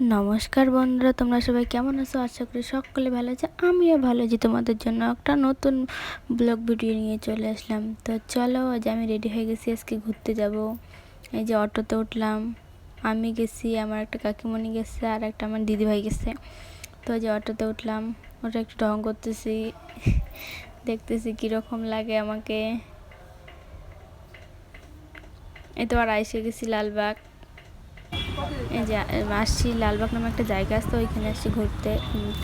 নমস্কার বন্ধুরা, তোমরা সবাই কেমন আছো? আশা করি সকলে ভালো আছে। আমিও ভালো আছি। তোমাদের জন্য একটা নতুন ব্লগ ভিডিও নিয়ে চলে আসলাম। তো চলো, আজ আমি রেডি হয়ে গেছি। আজকে ঘুরতে যাব। এই যে অটোতে উঠলাম। আমি গেছি, আমার একটা কাকিমণি গেছে আর একটা আমার দিদিভাই গেছে। তো যে অটোতে উঠলাম। ওটা একটু ঢং করতেছি। দেখতেছি কীরকম লাগে আমাকে। আর আইসে গেছি লালবাগ। এই যে আসছি লালবাগ নামে একটা জায়গা আছে ওইখানে আসছি ঘুরতে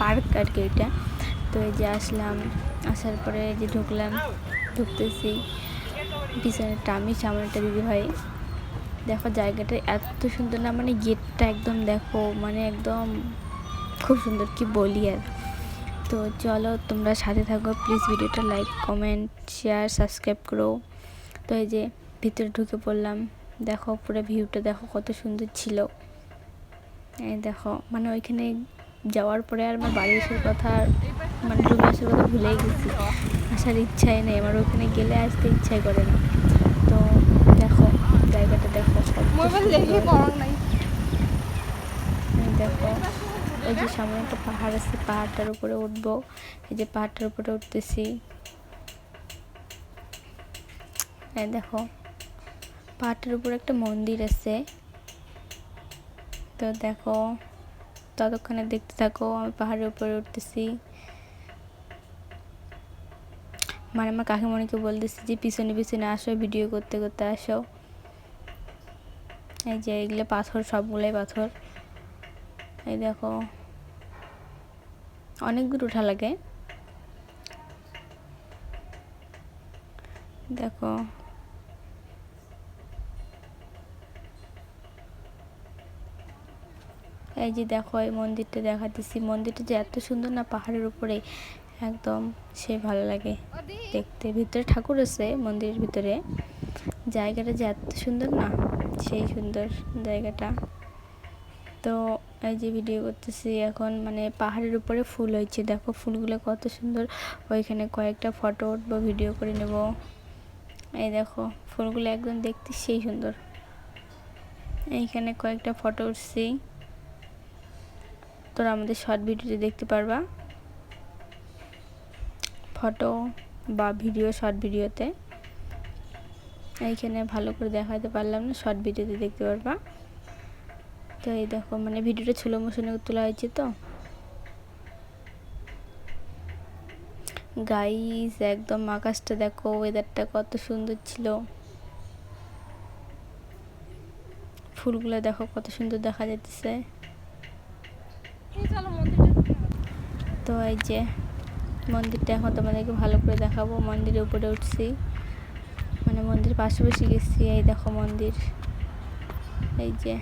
পার্ক আর কি ওইটা। তো এই যে আসলাম, আসার পরে যে ঢুকলাম, ঢুকতেছি। পিছনে একটা আমি, সামনে একটা দিদি ভাই। দেখো জায়গাটা এত সুন্দর না মানে গেটটা একদম দেখো মানে একদম খুব সুন্দর, কি বলি আর। তো চলো তোমরা সাথে থাকো প্লিজ ভিডিওটা লাইক কমেন্ট শেয়ার সাবস্ক্রাইব করো। তো এই যে ভিতরে ঢুকে পড়লাম। দেখো পুরো ভিউটা দেখো কত সুন্দর ছিল। এই দেখো মানে ওইখানে যাওয়ার পরে আর আমার বাড়ি আসার কথা মানে রুমে আসার কথা ভুলেই গেছি। আসার ইচ্ছাই নেই আমার ওখানে গেলে আসতে ইচ্ছাই করে না। তো দেখো জায়গাটা দেখো দেখো ওই যে সামনে একটা পাহাড় আছে পাহাড়টার উপরে উঠবো। এই যে পাহাড়টার উপরে উঠতেছি। দেখো পাহাড়টার উপর একটা মন্দির আছে। তো দেখো, ততক্ষণে দেখতে থাকো, আমি পাহাড়ের উপরে উঠতেছি। মানে আমার কাকিমণিকে বলতেছি যে, পিছনে পিছনে আসো, ভিডিও করতে করতে আসো। এই যে এগুলো পাথর, সবগুলোই পাথর। এই দেখো, অনেক দূর ওঠা লাগে। দেখো এই যে দেখো, এই মন্দিরটা দেখা দেখাতেছি। মন্দিরটা যে এত সুন্দর না, পাহাড়ের উপরে। একদম সে ভালো লাগে দেখতে। ভিতরে ঠাকুর আছে মন্দিরের ভিতরে। জায়গাটা যে এত সুন্দর না, সেই সুন্দর জায়গাটা। তো এই যে ভিডিও করতেছি এখন মানে পাহাড়ের উপরে ফুল হয়েছে। দেখো ফুলগুলো কত সুন্দর। ওইখানে কয়েকটা ফটো উঠবো ভিডিও করে নেব। এই দেখো, ফুলগুলো একদম দেখতে সেই সুন্দর। এইখানে কয়েকটা ফটো উঠছি। তোরা আমাদের শর্ট ভিডিওতে দেখতে পারবা। ফটো বা ভিডিও শর্ট ভিডিওতে এইখানে ভালো করে দেখাতে পারলাম না শর্ট ভিডিওতে দেখতে পারবা। তো এই দেখো মানে ভিডিওটা ছোলো মোশনে তোলা হয়েছে তো। গাইস একদম আকাশটা দেখো ওয়েদারটা কত সুন্দর ছিল। ফুলগুলো দেখো কত সুন্দর দেখা যাচ্ছে তো এই যে মন্দিরটা এখন তোমাদেরকে ভালো করে দেখাবো। মন্দিরের উপরে উঠছি। মানে মন্দির পাশাপাশি গেছি, এই দেখো মন্দির। এই যে